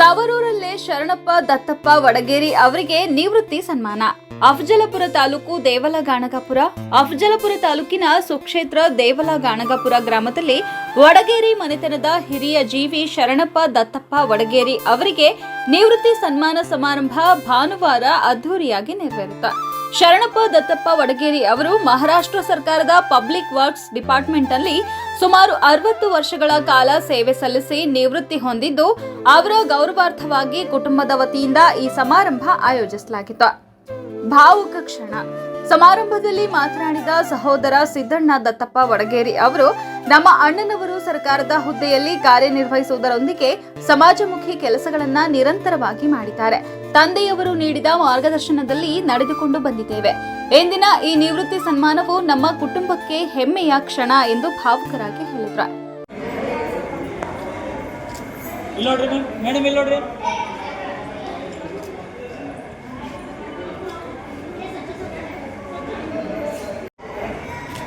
ತವರೂರಲ್ಲೇ ಶರಣಪ್ಪ ದತ್ತಪ್ಪ ವಡಗೇರಿ ಅವರಿಗೆ ನಿವೃತ್ತಿ ಸನ್ಮಾನ. ಅಫಜಲಪುರ ತಾಲೂಕು ದೇವಲ ಗಾಣಗಾಪುರ ಅಫಜಲಪುರ ತಾಲೂಕಿನ ಸುಕ್ಷೇತ್ರ ದೇವಲ ಗಾಣಗಾಪುರ ಗ್ರಾಮದಲ್ಲಿ ವಡಗೇರಿ ಮನೆತನದ ಹಿರಿಯ ಜೀವಿ ಶರಣಪ್ಪ ದತ್ತಪ್ಪ ವಡಗೇರಿ ಅವರಿಗೆ ನಿವೃತ್ತಿ ಸನ್ಮಾನ ಸಮಾರಂಭ ಭಾನುವಾರ ಅದ್ಧೂರಿಯಾಗಿ ನೆರವೇರಿತು ಶರಣಪ್ಪ ದತ್ತಪ್ಪ ವಡಗೇರಿ ಅವರು ಮಹಾರಾಷ್ಟ್ರ ಸರ್ಕಾರದ ಪಬ್ಲಿಕ್ ವರ್ಕ್ಸ್ ಡಿಪಾರ್ಟ್ಮೆಂಟ್ ಅಲ್ಲಿ ಸುಮಾರು ಅರವತ್ತು ವರ್ಷಗಳ ಕಾಲ ಸೇವೆ ಸಲ್ಲಿಸಿ ನಿವೃತ್ತಿ ಹೊಂದಿದ್ದು, ಅವರ ಗೌರವಾರ್ಥವಾಗಿ ಕುಟುಂಬದ ವತಿಯಿಂದ ಈ ಸಮಾರಂಭ ಆಯೋಜಿಸಲಾಗಿತ್ತು. ಭಾವುಕ ಕ್ಷಣ. ಸಮಾರಂಭದಲ್ಲಿ ಮಾತನಾಡಿದ ಸಹೋದರ ಸಿದ್ದಣ್ಣ ದತ್ತಪ್ಪ ವಡಗೇರಿ ಅವರು, ನಮ್ಮ ಅಣ್ಣನವರು ಸರ್ಕಾರದ ಹುದ್ದೆಯಲ್ಲಿ ಕಾರ್ಯನಿರ್ವಹಿಸುವುದರೊಂದಿಗೆ ಸಮಾಜಮುಖಿ ಕೆಲಸಗಳನ್ನ ನಿರಂತರವಾಗಿ ಮಾಡಿದ್ದಾರೆ. ತಂದೆಯವರು ನೀಡಿದ ಮಾರ್ಗದರ್ಶನದಲ್ಲಿ ನಡೆದುಕೊಂಡು ಬಂದಿದ್ದೇವೆ. ಎಂದಿನ ಈ ನಿವೃತ್ತಿ ಸನ್ಮಾನವು ನಮ್ಮ ಕುಟುಂಬಕ್ಕೆ ಹೆಮ್ಮೆಯ ಕ್ಷಣ ಎಂದು ಭಾವುಕರಾಗಿ ಹೇಳಿದ್ರು.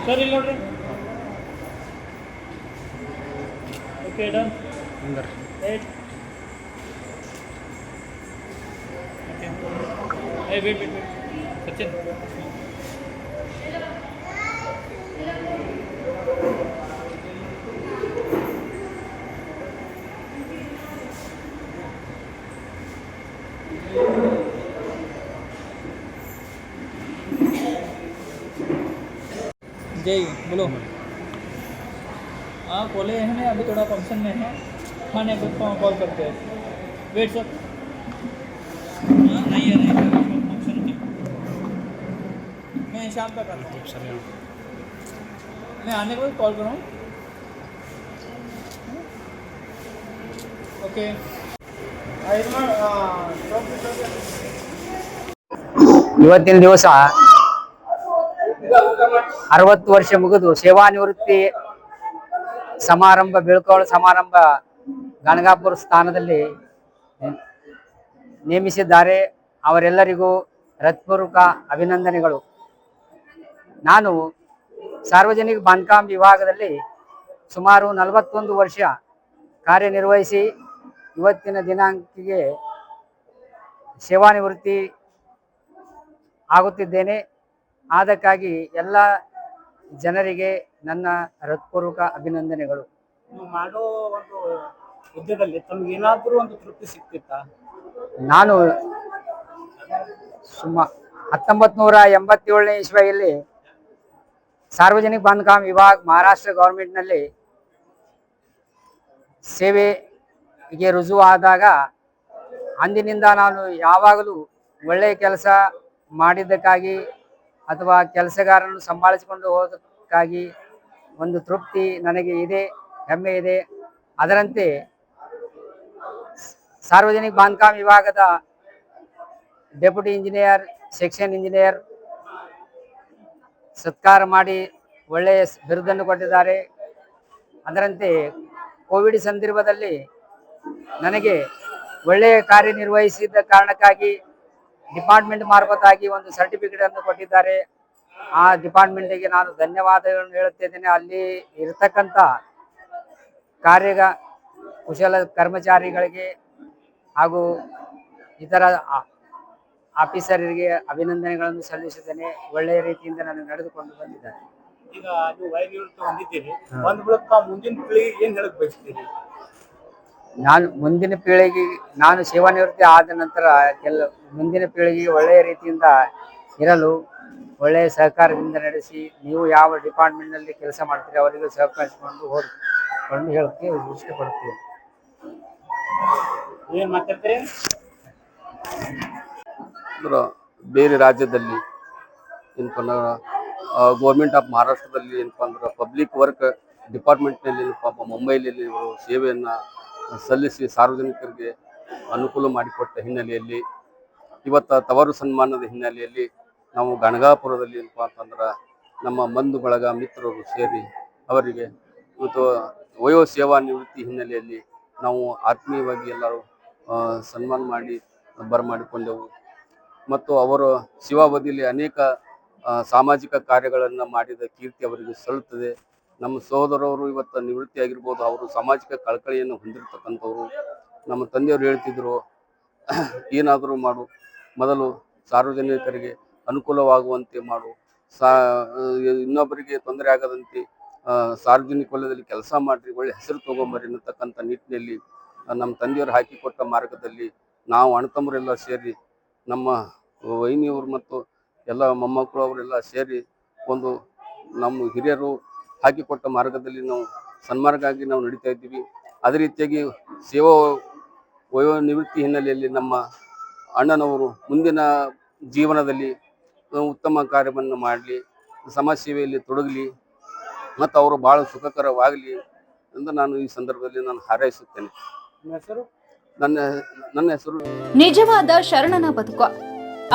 ಸರಿ ನೋಡ್ರಿ. ಇಲ್ಲಿ ಓಕೆ ಡನ್ ಏಟ್ अरे वेट सचिन। जय, बोलो। हाँ बोले है अभी थोड़ा फ़ंक्शन में है। खाने पर कॉल करते हैं। वेट सर मैं शाम तक आता हूँ मैं आने के बाद कॉल करूँ ओके ಇವತ್ತಿನ ದಿವಸ ಅರವತ್ತು ವರ್ಷ ಮುಗಿದು ಸೇವಾ ನಿವೃತ್ತಿ ಸಮಾರಂಭ ಬೀಳ್ಕೊಳ ಸಮಾರಂಭ ಗಣಗಾಪುರ ಸ್ಥಾನದಲ್ಲಿ ನೇಮಿಸಿದ್ದಾರೆ ಅವರೆಲ್ಲರಿಗೂ ಹೃತ್ಪೂರ್ವಕ ಅಭಿನಂದನೆಗಳು ನಾನು ಸಾರ್ವಜನಿಕ ಬಾಂಧಕಾಮ್ ವಿಭಾಗದಲ್ಲಿ ಸುಮಾರು ನಲವತ್ತೊಂದು ವರ್ಷ ಕಾರ್ಯನಿರ್ವಹಿಸಿ ಇವತ್ತಿನ ದಿನಾಂಕಿಗೆ ಸೇವಾನಿವೃತ್ತಿ ಆಗುತ್ತಿದ್ದೇನೆ. ಅದಕ್ಕಾಗಿ ಎಲ್ಲ ಜನರಿಗೆ ನನ್ನ ಹೃತ್ಪೂರ್ವಕ ಅಭಿನಂದನೆಗಳು. ಮಾಡೋ ಒಂದು ಹುದ್ದೆದಲ್ಲಿ ತಮ್ಗೆ ಏನಾದರೂ ಒಂದು ತೃಪ್ತಿ ಸಿಕ್ತಿತ್ತಾ ನಾನು ಸುಮ ಹತ್ತೊಂಬತ್ತು ನೂರ ಎಂಬತ್ತೇಳನೇ ಇಸ್ವಿಯಲ್ಲಿ ಸಾರ್ವಜನಿಕ ಬಾಂಧಕಾಮ್ ವಿಭಾಗ ಮಹಾರಾಷ್ಟ್ರ ಗೌರ್ಮೆಂಟ್ನಲ್ಲಿ ಸೇವೆಗೆ ರುಜುವಾದಾಗ ಅಂದಿನಿಂದ ನಾನು ಯಾವಾಗಲೂ ಒಳ್ಳೆಯ ಕೆಲಸ ಮಾಡಿದ್ದಕ್ಕಾಗಿ ಅಥವಾ ಕೆಲಸಗಾರರನ್ನು ಸಂಭಾಳಿಸಿಕೊಂಡು ಹೋದಕ್ಕಾಗಿ ಒಂದು ತೃಪ್ತಿ ನನಗೆ ಇದೆ, ಹೆಮ್ಮೆ ಇದೆ. ಅದರಂತೆ ಸಾರ್ವಜನಿಕ ಬಾಂಧಕಾಮ್ ವಿಭಾಗದ ಡೆಪ್ಯೂಟಿ ಇಂಜಿನಿಯರ್, ಸೆಕ್ಷನ್ ಇಂಜಿನಿಯರ್ ಸತ್ಕಾರ ಮಾಡಿ ಒಳ್ಳೆಯ ಬಿರುದನ್ನು ಕೊಟ್ಟಿದ್ದಾರೆ. ಅದರಂತೆ ಕೋವಿಡ್ ಸಂದರ್ಭದಲ್ಲಿ ನನಗೆ ಒಳ್ಳೆಯ ಕಾರ್ಯನಿರ್ವಹಿಸಿದ್ದ ಕಾರಣಕ್ಕಾಗಿ ಡಿಪಾರ್ಟ್ಮೆಂಟ್ ಮಾರ್ಫತಾಗಿ ಒಂದು ಸರ್ಟಿಫಿಕೇಟ್ ಅನ್ನು ಕೊಟ್ಟಿದ್ದಾರೆ. ಆ ಡಿಪಾರ್ಟ್ಮೆಂಟಿಗೆ ನಾನು ಧನ್ಯವಾದಗಳನ್ನು ಹೇಳುತ್ತಿದ್ದೇನೆ. ಅಲ್ಲಿ ಇರತಕ್ಕಂಥ ಕಾರ್ಯಗ ಕುಶಲ ಕರ್ಮಚಾರಿಗಳಿಗೆ ಹಾಗೂ ಇತರ ಆಫೀಸರಿಗೆ ಅಭಿನಂದನೆಗಳನ್ನು ಸಲ್ಲಿಸುತ್ತೇನೆ. ಒಳ್ಳೆಯ ರೀತಿಯಿಂದ ನಾನು ನಡೆದುಕೊಂಡು ಬಂದಿದ್ದಾರೆ ಈಗ ನೀವು ವಯ ನಿವೃತ್ತಿ ಹೊಂದಿದ್ದೀರಿ ಒಂದ್ ಬಳಿಕ ಮುಂದಿನ ಪೀಳಿಗೆ ಏನ್ ಹೇಳಕ್ ಬಯಸ್ತೀರಿ? ನಾನು ಮುಂದಿನ ಪೀಳಿಗೆ ನಾನು ಸೇವಾನಿವೃತ್ತಿ ಆದ ನಂತರ ಕೆಲ ಮುಂದಿನ ಪೀಳಿಗೆಗೆ ಒಳ್ಳೆಯ ರೀತಿಯಿಂದ ಇರಲು ಒಳ್ಳೆಯ ಸಹಕಾರದಿಂದ ನಡೆಸಿ ನೀವು ಯಾವ ಡಿಪಾರ್ಟ್ಮೆಂಟ್ನಲ್ಲಿ ಕೆಲಸ ಮಾಡ್ತೀರಿ ಅವರಿಗೂ ಸಹಕರಿಸಿಕೊಂಡು ಹೋದ್ಕೊಂಡು ಹೇಳಕ್ಕೆ ಇಷ್ಟಪಡ್ತೀವಿ ಏನ್ ಮಾತಾಡ್ತೀರಿ? ಬೇರೆ ರಾಜ್ಯದಲ್ಲಿ ಏನಪ್ಪ ಅಂದ್ರೆ ಗೌರ್ಮೆಂಟ್ ಆಫ್ ಮಹಾರಾಷ್ಟ್ರದಲ್ಲಿ ಏನಪ್ಪ ಅಂದ್ರೆ ಪಬ್ಲಿಕ್ ವರ್ಕ್ ಡಿಪಾರ್ಟ್ಮೆಂಟ್ನಲ್ಲಿ ಪಾಪ ಮುಂಬೈಲಿ ಇವರು ಸೇವೆಯನ್ನು ಸಲ್ಲಿಸಿ ಸಾರ್ವಜನಿಕರಿಗೆ ಅನುಕೂಲ ಮಾಡಿಕೊಟ್ಟ ಹಿನ್ನೆಲೆಯಲ್ಲಿ, ಇವತ್ತು ತವರು ಸನ್ಮಾನದ ಹಿನ್ನೆಲೆಯಲ್ಲಿ ನಾವು ಗಣಗಾಪುರದಲ್ಲಿ ಏನಪ್ಪ ಅಂತಂದ್ರೆ, ನಮ್ಮ ಬಂಧು ಬಳಗ ಮಿತ್ರರು ಸೇರಿ ಅವರಿಗೆ ಮತ್ತು ವಯೋ ಸೇವಾ ನಿವೃತ್ತಿ ಹಿನ್ನೆಲೆಯಲ್ಲಿ ನಾವು ಆತ್ಮೀಯವಾಗಿ ಎಲ್ಲರೂ ಸನ್ಮಾನ ಮಾಡಿ ಬರಮಾಡಿಕೊಂಡೆವು. ಮತ್ತು ಅವರು ಶಿವಾವಧಿಯಲ್ಲಿ ಅನೇಕ ಸಾಮಾಜಿಕ ಕಾರ್ಯಗಳನ್ನು ಮಾಡಿದ ಕೀರ್ತಿ ಅವರಿಗೆ ಸಲ್ಲುತ್ತದೆ. ನಮ್ಮ ಸಹೋದರವರು ಇವತ್ತು ನಿವೃತ್ತಿ ಆಗಿರ್ಬೋದು ಅವರು ಸಾಮಾಜಿಕ ಕಳಕಳಿಯನ್ನು ಹೊಂದಿರತಕ್ಕಂಥವ್ರು. ನಮ್ಮ ತಂದೆಯವರು ಹೇಳ್ತಿದ್ರು, ಏನಾದರೂ ಮಾಡು, ಮೊದಲು ಸಾರ್ವಜನಿಕರಿಗೆ ಅನುಕೂಲವಾಗುವಂತೆ ಮಾಡು. ಸಾ ಇನ್ನೊಬ್ಬರಿಗೆ ತೊಂದರೆ ಆಗದಂತೆ ಸಾರ್ವಜನಿಕ ವಲಯದಲ್ಲಿ ಕೆಲಸ ಮಾಡಿರಿ, ಒಳ್ಳೆ ಹೆಸರು ತೊಗೊಂಬರಿ ಅನ್ನತಕ್ಕಂಥ ನಿಟ್ಟಿನಲ್ಲಿ ನಮ್ಮ ತಂದೆಯವರು ಹಾಕಿಕೊಟ್ಟ ಮಾರ್ಗದಲ್ಲಿ ನಾವು ಅಣ್ಣತಮ್ಮರೆಲ್ಲ ಸೇರಿ ನಮ್ಮ ವೈನಿಯವರು ಮತ್ತು ಎಲ್ಲ ಮೊಮ್ಮಕ್ಕಳು ಅವರೆಲ್ಲ ಸೇರಿ ಒಂದು ನಮ್ಮ ಹಿರಿಯರು ಹಾಕಿಕೊಟ್ಟ ಮಾರ್ಗದಲ್ಲಿ ನಾವು ಸನ್ಮಾರ್ಗಾಗಿ ನಾವು ನಡೀತಾ ಇದ್ದೀವಿ. ಅದೇ ರೀತಿಯಾಗಿ ಸೇವಾ ವಯೋ ನಿವೃತ್ತಿ ಹಿನ್ನೆಲೆಯಲ್ಲಿ ನಮ್ಮ ಅಣ್ಣನವರು ಮುಂದಿನ ಜೀವನದಲ್ಲಿ ಉತ್ತಮ ಕಾರ್ಯವನ್ನು ಮಾಡಲಿ ಸಮಾಜ ಸೇವೆಯಲ್ಲಿ ತೊಡಗಲಿ ಮತ್ತು ಅವರು ಭಾಳ ಸುಖಕರವಾಗಲಿ ಎಂದು ನಾನು ಈ ಸಂದರ್ಭದಲ್ಲಿ ನಾನು ಹಾರೈಸುತ್ತೇನೆ. ನನ್ನ ನನ್ನ ಹೆಸರು ನಿಜವಾದ ಶರಣನ ಬದುಕು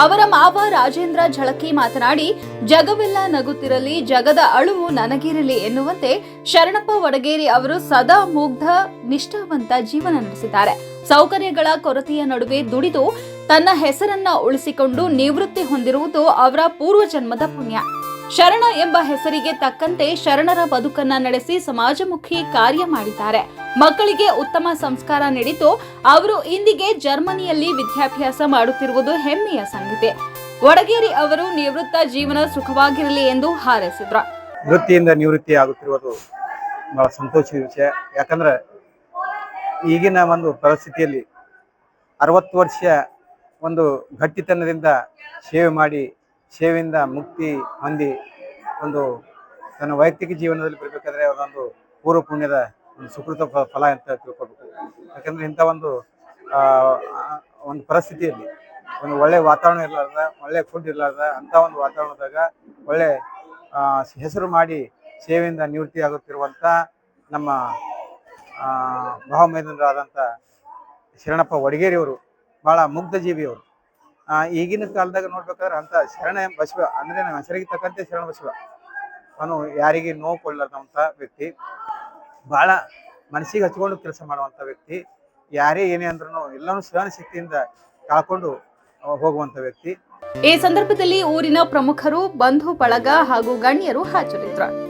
ಅವರ ಮಾವ ರಾಜೇಂದ್ರ ಝಳಕಿ ಮಾತನಾಡಿ, ಜಗವೆಲ್ಲ ನಗುತ್ತಿರಲಿ, ಜಗದ ಅಳುವು ನನಗಿರಲಿ ಎನ್ನುವಂತೆ ಶರಣಪ್ಪ ವಡಗೇರಿ ಅವರು ಸದಾ ಮುಗ್ಧ, ನಿಷ್ಠಾವಂತ ಜೀವನ ನಡೆಸಿದ್ದಾರೆ. ಸೌಕರ್ಯಗಳ ಕೊರತೆಯ ನಡುವೆ ದುಡಿದು ತನ್ನ ಹೆಸರನ್ನ ಉಳಿಸಿಕೊಂಡು ನಿವೃತ್ತಿ ಹೊಂದಿರುವುದು ಅವರ ಪೂರ್ವಜನ್ಮದ ಪುಣ್ಯ. ಶರಣ ಎಂಬ ಹೆಸರಿಗೆ ತಕ್ಕಂತೆ ಶರಣರ ಬದುಕನ್ನ ನಡೆಸಿ ಸಮಾಜಮುಖಿ ಕಾರ್ಯ ಮಾಡಿದ್ದಾರೆ. ಮಕ್ಕಳಿಗೆ ಉತ್ತಮ ಸಂಸ್ಕಾರ ನೀಡಿದ್ದು, ಅವರು ಇಂದಿಗೆ ಜರ್ಮನಿಯಲ್ಲಿ ವಿದ್ಯಾಭ್ಯಾಸ ಮಾಡುತ್ತಿರುವುದು ಹೆಮ್ಮೆಯ ಸಂಗತಿ. ವಡಗೇರಿ ಅವರು ನಿವೃತ್ತ ಜೀವನ ಸುಖವಾಗಿರಲಿ ಎಂದು ಹಾರೈಸಿದ್ರು. ವೃತ್ತಿಯಿಂದ ನಿವೃತ್ತಿ ಆಗುತ್ತಿರುವುದು ಬಹಳ ಸಂತೋಷದ ವಿಷಯ. ಯಾಕಂದ್ರೆ ಈಗಿನ ಒಂದು ಪರಿಸ್ಥಿತಿಯಲ್ಲಿ ಅರವತ್ತು ವರ್ಷ ಒಂದು ಗಟ್ಟಿತನದಿಂದ ಸೇವೆ ಮಾಡಿ ಸೇವೆಯಿಂದ ಮುಕ್ತಿ ಹೊಂದಿ ಒಂದು ತನ್ನ ವೈಯಕ್ತಿಕ ಜೀವನದಲ್ಲಿ ಬರಬೇಕಾದ್ರೆ ಅದೊಂದು ಪೂರ್ವ ಪುಣ್ಯದ ಒಂದು ಸುಕೃತ ಫಲ ಅಂತ ತಿಳ್ಕೊಬೇಕು ಯಾಕಂದ್ರೆ ಇಂಥ ಒಂದು ಒಂದು ಪರಿಸ್ಥಿತಿಯಲ್ಲಿ ಒಂದು ಒಳ್ಳೆ ವಾತಾವರಣ ಇರಲಾರ್ದ, ಒಳ್ಳೆ ಫುಡ್ ಇರಲಾರ್ದ, ಅಂಥ ಒಂದು ವಾತಾವರಣದಾಗ ಒಳ್ಳೆ ಹೆಸರು ಮಾಡಿ ಸೇವೆಯಿಂದ ನಿವೃತ್ತಿ ಆಗುತ್ತಿರುವಂಥ ನಮ್ಮ ಭಾವಮೇಂದ್ರರಾದಂಥ ಶರಣಪ್ಪ ಒಡಗೇರಿಯವರು ಭಾಳ ಮುಗ್ಧ ಜೀವಿಯವರು. ಈಗಿನ ಕಾಲದಾಗ ನೋಡ್ಬೇಕಾದ್ರೆ ಅಂತ ಶರಣ ಬಸವ, ಅಂದ್ರೆ ಹೆಸರಿಗೆ ತಕ್ಕಂತೆ ಶರಣ ಬಸವ. ಅವನು ಯಾರಿಗೆ ನೋವು ಕೊಡ್ಲಾರ್ದಂತ ವ್ಯಕ್ತಿ. ಬಹಳ ಮನಸ್ಸಿಗೆ ಹಚ್ಕೊಂಡು ಕೆಲಸ ಮಾಡುವಂತ ವ್ಯಕ್ತಿ. ಯಾರೇ ಏನೇ ಅಂದ್ರೂ ಎಲ್ಲಾನು ಸಹನ ಶಕ್ತಿಯಿಂದ ಕಳ್ಕೊಂಡು ಹೋಗುವಂತ ವ್ಯಕ್ತಿ. ಈ ಸಂದರ್ಭದಲ್ಲಿ ಊರಿನ ಪ್ರಮುಖರು, ಬಂಧು, ಬಳಗ ಹಾಗೂ ಗಣ್ಯರು ಹಾಜರಿದ್ದರು.